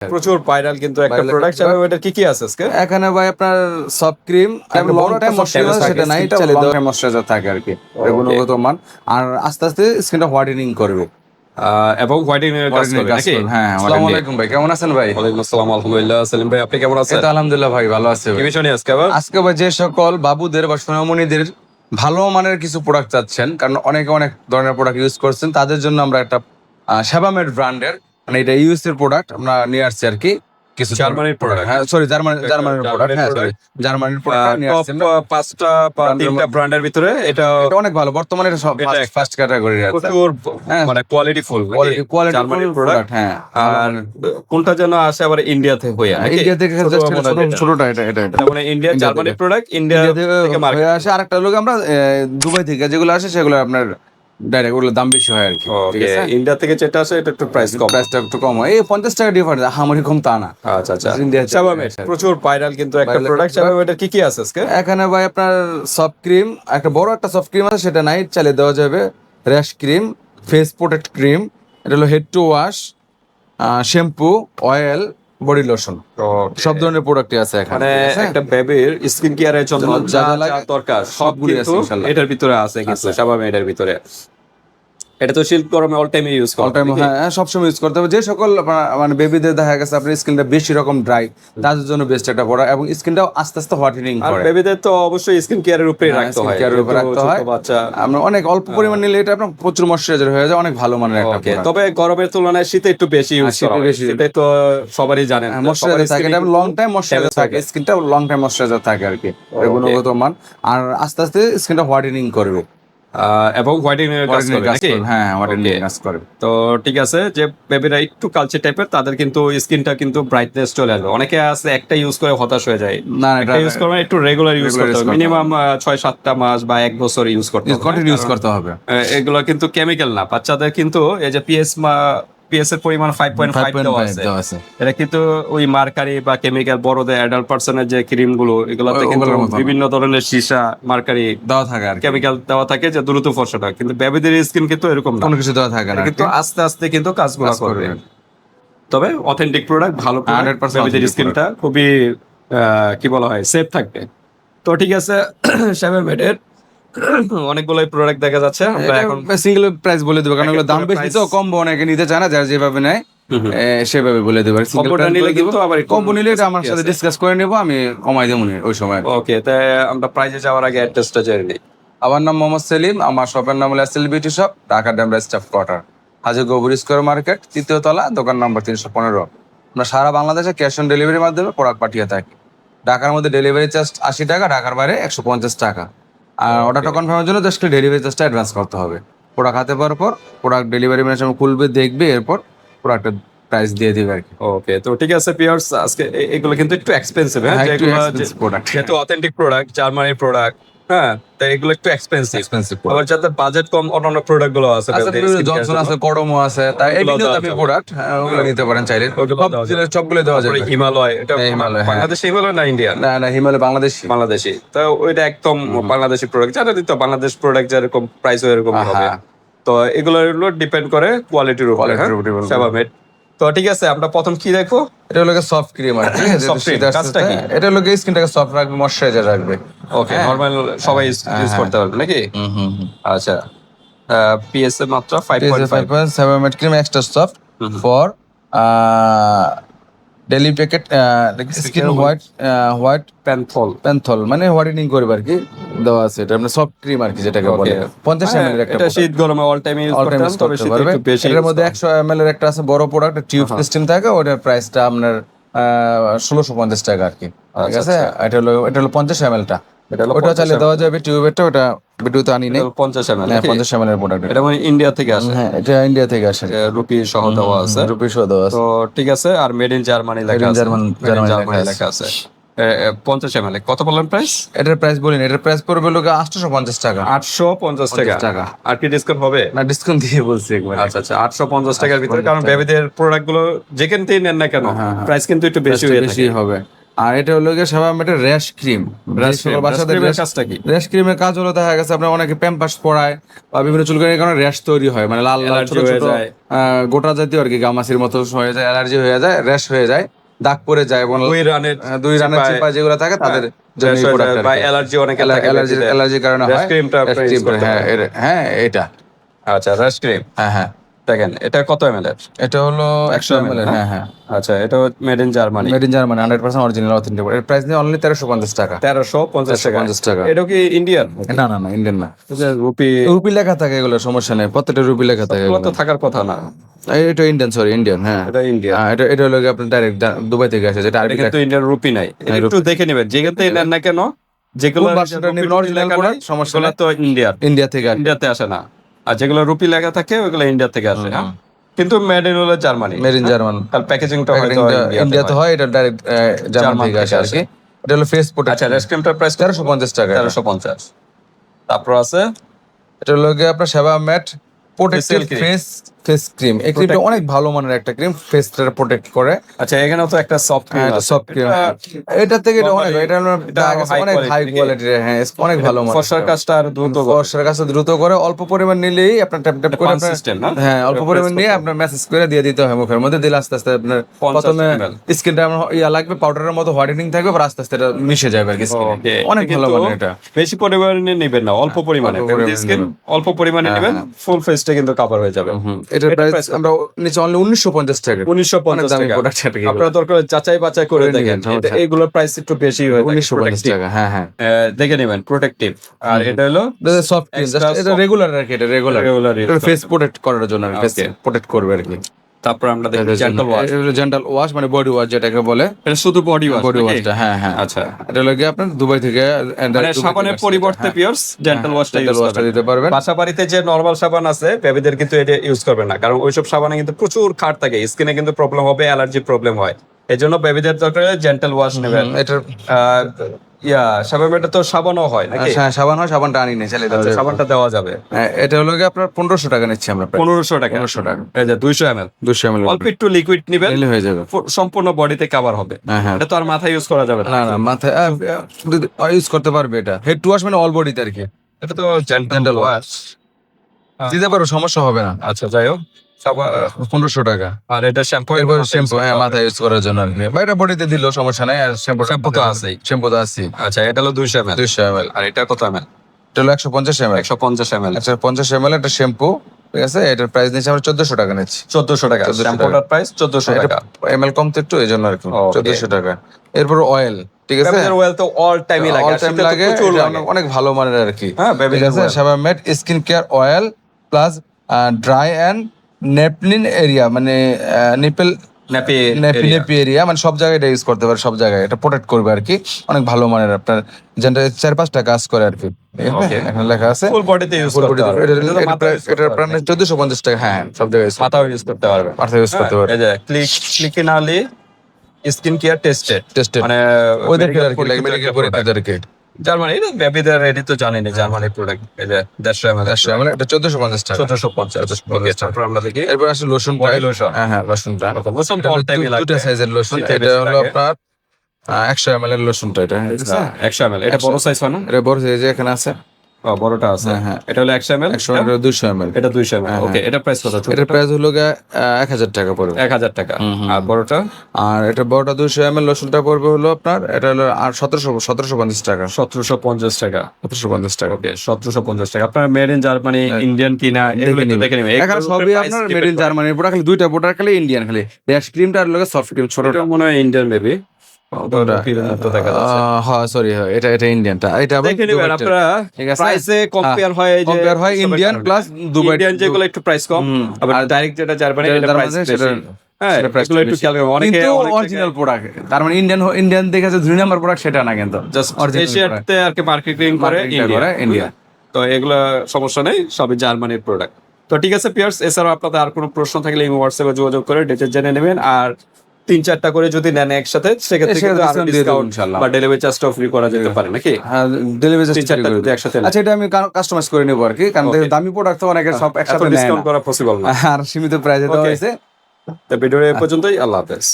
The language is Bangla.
প্রচুর ভাইরাল কিন্তু একটা প্রোডাক্ট একটা এটা কি কি আছে আজকে? এখানে ভাই আপনার soft cream long time moisturizer সেটা থাকে, নাই skin টা চালিয়ে long দেওয়া ময়শ্চারাইজার থাকে আর কি গুণগত মান। আর আস্তে আস্তে স্কিনটা হোয়াইটেনিং করবে। আহ, এবং হোয়াইটিং এর কাজ নাকি? হ্যাঁ আসসালামু আসসালামু আলাইকুম আলাইকুম ভাই কেমন আছেন ভাই? ওয়ালাইকুম আসসালাম আলহামদুলিল্লাহ। সেলিম ভাই আপনি কেমন আছেন? আলহামদুলিল্লাহ ভাই ভালো আছে কি বিষয় নিয়ে আজকে আবার? আজকে ভাই যে সকল বাবুদের বা সোনামণিদের ভালো মানের কিছু প্রোডাক্ট চাচ্ছেন কারণ অনেকে অনেক ধরনের প্রোডাক্ট ইউজ করছেন তাদের জন্য আমরা একটা সেবামেড ব্র্যান্ডের মানে এটা ইউএস এর প্রোডাক্ট আমরা নিয়ে আসছি আর কি কিছু জার্মানির product। হ্যাঁ সরি জার্মানি জার্মানির প্রোডাক্ট হ্যাঁ সরি জার্মানির প্রোডাক্ট নিয়ে আসছি পাঁচটা তিনটা ব্র্যান্ডের ভিতরে এটা এটা অনেক ভালো বর্তমানে এটা সব ফার্স্ট ক্যাটাগরি আছে। প্রচুর হ্যাঁ। মানে কোয়ালিটি ফুল কোয়ালিটি জার্মানির প্রোডাক্ট প্রোডাক্ট হ্যাঁ। আর কোনটা যেন আসে আবার ইন্ডিয়াতে? ইন্ডিয়া থেকে ছোট- এটা। ছোটটা এটা এটা মানে ইন্ডিয়া জার্মানির প্রোডাক্ট ইন্ডিয়া থেকে। থেকে মার্কেট হয়ে আসে। আরেকটা লোক আমরা দুবাই থেকে যেগুলো আসে সেগুলো আপনার ডাইরেক্ট ওগুলো দাম বেশি হয় আর কি ঠিক আছে? ইন্ডিয়া থেকে যেটা আসে এটা একটু প্রাইস কম। প্রাইসটা একটু কম হয়। এই পঞ্চাশ টাকা ডিফারেন্স হামারি কম তা না। আচ্ছা আচ্ছা। ইন্ডিয়া প্রচুর ভাইরাল কিন্তু একটা প্রোডাক্ট কি কি আছে আজকে? এখানে ভাই আপনার সফট ক্রিম একটা বড় একটা সফট ক্রিম আছে সেটা চালিয়ে দেওয়া যাবে। Rash cream face protect cream এটা হলো head to wash shampoo oil body lotion সব ধরনের প্রোডাক্টই আছে এখানে মানে? একটা বেবির স্কিন কেয়ারের জন্য যা যা দরকার সব সবগুলোই আছে এটার ভিতরে আছে কিন্তু শাবামেডের ভিতরে। এটা তো শীত গরমে all time use all time হ্যাঁ হ্যাঁ, সবসময় ইউজ করতে হবে। যে সকল মানে বেবিদের দেখা গেছে আপনার স্কিনটা বেশি রকম ড্রাই তাদের জন্য বেস্ট একটা প্রোডাক্ট এবং স্কিনটাও আস্তে আস্তে হোয়াইটেনিং করে। বেবিদের তো অবশ্যই স্কিন কেয়ারের উপরেই হ্যাঁ, রাখতে হয় এর উপর রাখতে হয়। বাচ্চা। আমরা অনেক অল্প পরিমাণ নিলে এটা আপনার প্রচুর ময়শ্চারাইজার হয়ে যায় অনেক ভালো মানের একটা তবে গরমের তুলনায় শীতে একটু বেশি ইউজ করা হয়। শীতে তো সবারই জানেন হ্যাঁ, ময়শ্চারাইজার থাকে এটা লং টাইম ময়শ্চারাইজার থাকে। স্কিনটা লং টাইম ময়শ্চারাইজার থাকে আর কি গুণগত মান। আর আস্তে আস্তে স্কিনটা হোয়াইটেনিং করবে। এবং হোয়াইটিং এর কাজ নাকি? হ্যাঁ Okay. কাজ করবে তো ঠিক আছে যে বেবিরা একটু কালচার টাইপের তাদের কিন্তু স্কিনটা কিন্তু ব্রাইটনেস চলে আসবে। অনেকে আছে একটা ইউজ করে হতাশ হয়ে যায়। না এটা ইউজ করবে একটু রেগুলার ইউজ করতে হবে। মিনিমাম ছয় সাতটা মাস বা এক বছর ইউজ করতে হবে। কন্টিনিউ ইউজ করতে হবে। এগুলো কিন্তু কেমিক্যাল না। বাচ্চাদের কিন্তু এই যে পিএস পিএস এর পরিমাণ ফাইভ পয়েন্ট ফাইভ দেওয়া আছে। এটা কিন্তু ওই মার্কারি বা কেমিক্যাল বড়দের অ্যাডাল্ট পার্সনের যে ক্রিমগুলো এগুলোতে কিন্তু। বিভিন্ন ধরনের সীসা মার্কারি দেওয়া থাকে আর কেমিক্যাল দেওয়া থাকে যে দ্রুত ফর্সাটা কিন্তু বেবিদের স্কিন কিন্তু এরকম না। কোনো কিছু দেওয়া থাকে না কিন্তু আস্তে আস্তে কিন্তু কাজগুলো কাজ করবে। করবে। তবে অথেন্টিক প্রোডাক্ট ভালো 100% বেবিদের authentic স্কিনটা খুবই আহ, কি বলা হয় সেফ থাকবে। তো ঠিক আছে শ্যামের মেডের অনেকগুলোই প্রোডাক্ট দেখা যাচ্ছে আমরা এখন সিঙ্গেল প্রাইস বলে দেবো কারণ দাম বেশি তো কম্বো অনেকে নিতে চায় না যারা যেভাবে নেয় সেভাবে বলে দেবো। Combo-টা নিলে কিন্তু আবার একটু নিলে এটা আমার সাথে ডিসকাস করে নেব আমি কমাই দেবো ওই সময় ওকে তাই আমরা প্রাইজে যাওয়ার আগে অ্যাড্রেসটা জেনে নিই। আমার নাম মোহাম্মদ সেলিম আমার শপের নাম হলো SL beauty shop Dhaka Demra staff quarter হাজি গোবর স্কোয়ার মার্কেট তৃতীয় তলা দোকান নাম্বার তিনশো পনেরো। আমরা সারা বাংলাদেশে ক্যাশ অন ডেলিভারির মাধ্যমে প্রোডাক্ট পাঠিয়ে থাকি। ঢাকার মধ্যে ডেলিভারি চার্জ আশি টাকা ঢাকার বাইরে একশো পঞ্চাশ টাকা। আর অর্ডারটা কনফার্মের জন্য জাস্ট ডেলিভারি চার্জটা অ্যাডভান্স করতে হবে। প্রোডাক্ট হাতে পাওয়ার পর প্রোডাক্ট ডেলিভারি ম্যানের সময় খুলবে দেখবে এরপর প্রোডাক্টের প্রাইস দিয়ে দিবে আর কি। ওকে তো ঠিক আছে পিয়ার্স আজকে এগুলো কিন্তু একটু এক্সপেন্সিভ হ্যাঁ? হ্যাঁ, যেহেতু অথেন্টিক প্রোডাক্ট জার্মানির প্রোডাক্ট হ্যাঁ তো এগুলো একটু এক্সপেন্সিভ এক্সপেন্সিভ আবার যাদের বাজেট কম অন্যান্য প্রোডাক্টগুলো আছে আচ্ছা জনসন আছে কডমো আছে তাই এগুলো দামি প্রোডাক্ট ওগুলো নিতে পারেন চাইলে। সবগুলো দেওয়া যাবে। হিমালয় এটা হ্যাঁ, হিমালয়, হ্যাঁ। বাংলাদেশ হিমালয় না ইন্ডিয়ান না না হিমালয় বাংলাদেশি। বাংলাদেশি। তো ওইটা একদম বাংলাদেশি প্রোডাক্ট জানা দিত বাংলাদেশ প্রোডাক্ট যেরকম প্রাইস এরকম হবে। তো এগুলো ডিপেন্ড করে কোয়ালিটির উপরে হ্যাঁ? তো ঠিক আছে আমরা প্রথম কি দেখব? এটা হলো সফট ক্রিম আর কি। কাজটা কি? এটা হলো স্কিনটাকে সফট রাখবে ময়শ্চারাইজার রাখবে। ওকে নরমাল সবাই ইউজ করতে পারবে নাকি? আচ্ছা পিএস এর মাত্রা five point five 5.7 cream extra soft for daily packet skin white white প্যান্থল প্যান্থল মানে হোয়াইটেনিং করবে আর কি। দেওয়া আছে এটা মানে সফট ক্রিম আর কি যেটাকে বলে। 50 ml এর একটা এটা শীত গরমে অল টাইম ইউজ করতে পারবেন, তবে শীতে একটু বেশি এটার মধ্যে একশো এম এর একটা আছে বড় প্রোডাক্ট টিউব সিস্টেম থাকে ওটার প্রাইসটা আপনার ষোলোশো পঞ্চাশ টাকা আর কি। ঠিক আছে? এটা হলো এটা হলো পঞ্চাশ এম টা। ওটা চালিয়ে দেওয়া যাবে টিউবেরটা ওটা ভিডিওতে আনি নেই। পঞ্চাশ এম হ্যাঁ পঞ্চাশ এম এর প্রোডাক্ট এটা। মানে ইন্ডিয়া থেকে আসে। হ্যাঁ এটা ইন্ডিয়া থেকে আসে। রুপি সহ দেওয়া আছে। রুপি শো দেওয়া আছে। তো ঠিক আছে আর মেড ইন জার্মানি লেখা আছে। লেখা লেখা আছে। পঞ্চাশ এম কত বললেন প্রাইস এটার প্রাইস বলিনি এটার প্রাইস পড়বে লোক আটশো পঞ্চাশ টাকা। আটশো পঞ্চাশ টাকা। টাকা। আর কি ডিসকাউন্ট হবে? না ডিসকাউন্ট দিয়ে বলছি একবার। আচ্ছা আচ্ছা আটশো পঞ্চাশ টাকার ভিতরে কারণ বেবিদের প্রোডাক্টগুলো যেখান থেকে নেন না কেন প্রাইস কিন্তু একটু বেশি বেশি হবে। আর এটা হলো গিয়ে সেবা মেটের র্যাশ ক্রিম র্যাশ ক্রিমের কাজটা কি? র্যাশ ক্রিমের কাজ হলো দেখা গেছে আপনার অনেকে প্যাম্পাস পরায় বা বিভিন্ন চুলকানির কারণে র্যাশ তৈরি হয়। মানে লাল লাল ছোট হয়ে ছোট গোটা জাতীয় আর কি গামাসির মতো হয়ে যায় অ্যালার্জি হয়ে যায় র্যাশ হয়ে যায়। দাগ পড়ে যায় এবং দুই রানের দুই রানের চিপা যেগুলো থাকে তাদের হয়ে আর বা অ্যালার্জি অনেকে অ্যালার্জির কারণে Rash হয়। হ্যাঁ হ্যাঁ। এটা। আচ্ছা রাশ ক্রিম হ্যাঁ হ্যাঁ। দেখেন এটা কত এমএল এর? এটা হলো 100 একশো ml, ml হ্যাঁ হ্যাঁ। আচ্ছা এটা made in Germany made in Germany hundred percent original authentic এর প্রাইস নিয়ে অনলি তেরোশো পঞ্চাশ টাকা। তেরোশো পঞ্চাশ টাকা। 1350 টাকা। এটা কি ইন্ডিয়ান না না না ইন্ডিয়ান না। রুপি রুপি লেখা থাকে এগুলো সমস্যা নেই। প্রত্যেকটা রুপি লেখা থাকে এগুলো। তো থাকার কথা না। এটা ইন্ডিয়ান সরি ইন্ডিয়ান হ্যাঁ। এটা ইন্ডিয়ান হ্যাঁ, এটা এটা হলো গিয়ে আপনার ডাইরেক্ট দুবাই থেকে আসে যেটা আরবি কিন্তু ইন্ডিয়ান রুপি নাই। একটু দেখে নেবেন। যেখান থেকে নেন না কেন যেগুলো সমস্যা তো ইন্ডিয়ার ইন্ডিয়া থেকে ইন্ডিয়াতে আসে না। আর যেগুলো রুপি লেখা থাকে ওগুলো ইন্ডিয়া থেকে আসে হ্যাঁ? কিন্তু মেড ইন হলো জার্মানি মেড ইন জার্মান তার প্যাকেজিংটা হয়তো ইন্ডিয়াতে হয়। এটা ডাইরেক্ট জার্মান থেকে আসে আর কি। এটা হলো ফেস আচ্ছা প্রোটেক্ট রেস্টক্রিমটার প্রাইস তেরোশো পঞ্চাশ টাকা এটা। তেরোশো পঞ্চাশ। তারপর আছে? এটা হলো গিয়ে আপনার সেবা matte Facial face face cream এই ক্রিমটা অনেক ভালো মানের একটা ক্রিম ফেসটা প্রোটেক্ট করে। আচ্ছা এখানেও তো একটা সফট ক্রিম আছে। সফট ক্রিম এটা থেকে এটা অনেক এটা আরও অনেক হাই কোয়ালিটির হ্যাঁ অনেক ভালো মানের ফর্সার কাজটা আর দ্রুত। ফর্সার কাছে দ্রুত করে অল্প পরিমাণ নিলেই আপনার ট্যাপ ট্যাপ করে আপনার হ্যাঁ অল্প পরিমাণ নিয়ে আপনার মেসেজ করে দিয়ে দিতে হয় মুখের মধ্যে দিলে আস্তে আস্তে আপনার 50 প্রথমে স্কিনটা আমার ইয়া লাগবে পাউডারের মতো হোয়াইটেনিং থাকবে পর আস্তে আস্তে এটা মিশে যাবে আর কি অনেক ভালো মানের এটা। বেশি পরিমাণে নেবেন না অল্প পরিমাণে। অল্প পরিমাণে নেবেন। অল্প পরিমাণে নেবেন ফুল ফেসটা কিন্তু কভার হয়ে যাবে। এটার প্রাইস আমরা নিচে অনলি উনিশশো পঞ্চাশ টাকা। উনিশশো অনেক পঞ্চাশ দামি টাকা। প্রোডাক্ট আপনারা দরকার চাচাই যাচাই বাছাই করে দেখেন। এগুলোর প্রাইস একটু বেশি হয়ে উনিশশো পঞ্চাশ টাকা হ্যাঁ হ্যাঁ। দেখে নেবেন প্রোটেক্টিভ আর এটা হলো সফট এটা রেগুলার আর কি এটা রেগুলার রেগুলার ফেস প্রোটেক্ট করার জন্য ফেস প্রোটেক্ট করবে আর কি। তারপর আমরা দেখি জেন্টাল ওয়াশ জেন্টাল ওয়াশ মানে বডি ওয়াশ যেটাকে বলে। এটা শুধু বডি ওয়াশ বডি ওয়াশটা হ্যাঁ হ্যাঁ। আচ্ছা। এটা লাগে আপনার দুবাই থেকে মানে সাবানের পরিবর্তে পিওর্স জেন্টাল ওয়াশটা ইউজ ওয়াশটা দিতে পারবেন। বাসা বাড়িতে যে নরমাল সাবান আছে বেবিদের কিন্তু এটা ইউজ করবে না। কারণ ওইসব সাবানে কিন্তু প্রচুর খাট থাকে স্কিনে কিন্তু প্রবলেম হবে অ্যালার্জি প্রবলেম হয়। এই জন্য বেবিদের দরকার জেন্টাল ওয়াশ নেবেন। এটার ইয়া সাবান এটা তো সাবানও হয় নাকি? হ্যাঁ, সাবান হয় সাবানটা আনি নেই চালিয়ে দেওয়া আচ্ছা, সাবানটা দেওয়া যাবে। হ্যাঁ, এটা হলো গিয়ে আপনার পনেরোশো টাকা নিচ্ছি আমরা পনেরোশো টাকা। পনেরোশো টাকা। এই যে দুইশো এম এল অল্প একটু লিকুইড নিবেন। নিলে হয়ে যাবে। সম্পূর্ণ বডিতে কভার হবে। হ্যাঁ হ্যাঁ। এটা তো আর মাথায় ইউজ করা যাবে না। না না মাথায় ইউজ করতে পারবে এটা। হেড টু ওয়াশ মানে অল বডিতে আর কি। এটা তো জেন্টাল ওয়াশ দিতে পারো সমস্যা হবে না। আচ্ছা যাই হোক। সাবান পনেরোশো টাকা। আর এটা শ্যাম্পু এরপর শ্যাম্পু হ্যাঁ ইউজ করার জন্য। আর কি বা এটা বডিতে দিলেও সমস্যা নাই আর শ্যাম্পু Shampoo তো আছেই। শ্যাম্পু তো আছেই। আচ্ছা এটা হলো দুইশো এম এল এমএল আর এটা কত এম এল এটা হলো একশো পঞ্চাশ এমএল একশো পঞ্চাশ এম এল একশো পঞ্চাশ এমএল একটা শ্যাম্পু ঠিক আছে? এটার প্রাইস নিচ্ছে আমরা চোদ্দশো টাকা নিচ্ছি। চোদ্দশো টাকা। শ্যাম্পুটার প্রাইস চোদ্দশো টাকা। এমএল কম তো একটু এই জন্য আর কি. চোদ্দশো টাকা। এরপর অয়েল ঠিক আছে? বেবিদের তো অল টাইমই লাগে অনেক- ভালো মানের আর কি। হ্যাঁ ঠিক আছে? Skin care oil plus dry and নেপলিন area মানে নিপেল নেপি এরিয়া মানে সব জায়গায় এটা ইউজ করতে পারে সব জায়গায়। এটা প্রোটেক্ট করবে আর কি অনেক ভালো মানের আপনার যেটা চার পাঁচটা কাজ করে আর কি এখানে লেখা আছে। ফুল বডিতে ইউজ করতে পারবে। এটা- এটা তো এটা- মাথায় এটা- এটার প্রাণ চোদ্দশো পঞ্চাশ টাকা। হ্যাঁ সব জায়গায় মাথাও ইউজ করতে পারবে। মাথায় ইউজ করতে পারে এই যে click skin care tested tested মানে ওদেরকে আর কি লাগে মেডিকেল জার্মানি এটা বেবিদের রেডি তো জানি না জার্মানি প্রোডাক্ট এই যে দেড়শো এম এল চারশো মানে এটা চোদ্দশো পঞ্চাশ টাকা। চোদ্দশো পঞ্চাশ তারপর আমরা দেখি। এরপর আসলে লোশন lotion। হ্যাঁ হ্যাঁ লোশনটা লোশন অল দুটা সাইজের লোশন এটা হলো আপনার একশো এম এল এর লোশনটা এটা। একশো এম এল এটা বড় সাইজ হয় না? এটা বড় সাইজ এখানে আছে। বড়টা আছে। হ্যাঁ, হ্যাঁ। এটা হলো একশো এম এল একশো এম দুশো এম এল এটা দুইশো এম এল হ্যাঁ, ওকে এটা প্রাইস কত? এটার প্রাইস হলো এক হাজার টাকা পড়বে। এক হাজার টাকা। আর বড়টা? আর এটা বড়টা দুশো এম এল লোশনটা পড়বে হলো আপনার এটা হলো আর সতেরোশো সতেরোশো পঞ্চাশ টাকা। সতেরোশো পঞ্চাশ টাকা। সতেরোশো পঞ্চাশ টাকা। ওকে সতেরোশো পঞ্চাশ টাকা। আপনার মেড ইন জার্মানি ইন্ডিয়ান কিনা এগুলো দেখে নেবেন। এখানে সবই আপনার মেড ইন জার্মানির প্রোডাক্ট খালি দুইটা প্রোডাক্ট খালি ইন্ডিয়ান খালি। ড্যাশ ক্রিমটা আর লোকে সফট ক্রিম ছোটটা। মনে হয় ইন্ডিয়ান বেবি হ্যাঁ সরি এটা এটা ইন্ডিয়ানটা এটা। আপনারা প্রাইসে কম্পেয়ার হয় হয় দুবাই- ইন্ডিয়ান যেগুলো একটু প্রাইস কম আবার ডাইরেক্ট যেটা জার্মানি এটা প্রাইস হ্যাঁ তার মানে ইন্ডিয়ান ইন্ডিয়ান দেখে দুই নাম্বার প্রোডাক্ট সেটা না কিন্তু। জাস্ট। এশিয়াতে আর কি মার্কেটিং করে ইন্ডিয়া তো এগুলো সমস্যা নেই সবই জার্মানির প্রোডাক্ট তো ঠিক আছে পিয়ার্স এছাড়াও আপনাদের আর কোনো প্রশ্ন থাকলে হোয়াটসঅ্যাপে যোগাযোগ করে জেনে নেবেন। আর তিন চারটা করে যদি নেন একসাথে সেক্ষেত্রে কিন্তু আরও ডিসকাউন্ট বা ডেলিভারি ফ্রি করা যেতে পারে নাকি? হ্যাঁ ডেলিভারি তিন চারটা যদি একসাথে আচ্ছা এটা আমি কাস্টমাইজ করে নেব আর কি কারণ দামি প্রোডাক্ট তো অনেকের সব একসাথে ডিসকাউন্ট করা পসিবল না। আর সীমিত প্রাইসে দেওয়া. হয়েছে। তো ভিডিও এ পর্যন্তই আল্লাহ হাফেজ।